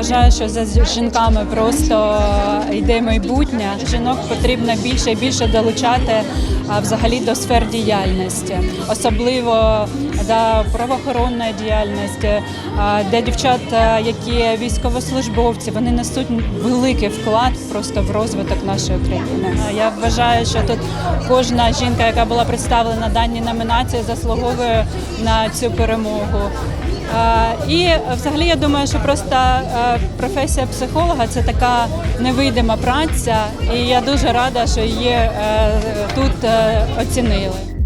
вважаю, що за жінками просто йде майбутнє. Жінок потрібно більше і більше долучати взагалі до сфер діяльності, особливо до правоохоронної діяльності, де дівчата, які військовослужбовці, вони несуть великий вклад просто в розвиток нашої країни. Я вважаю, що тут кожна жінка, яка була представлена даній номінації, заслуговує на цю перемогу. Е, І взагалі я думаю, що просто е, професія психолога це така невидима праця, і я дуже рада, що її е, тут е, оцінили.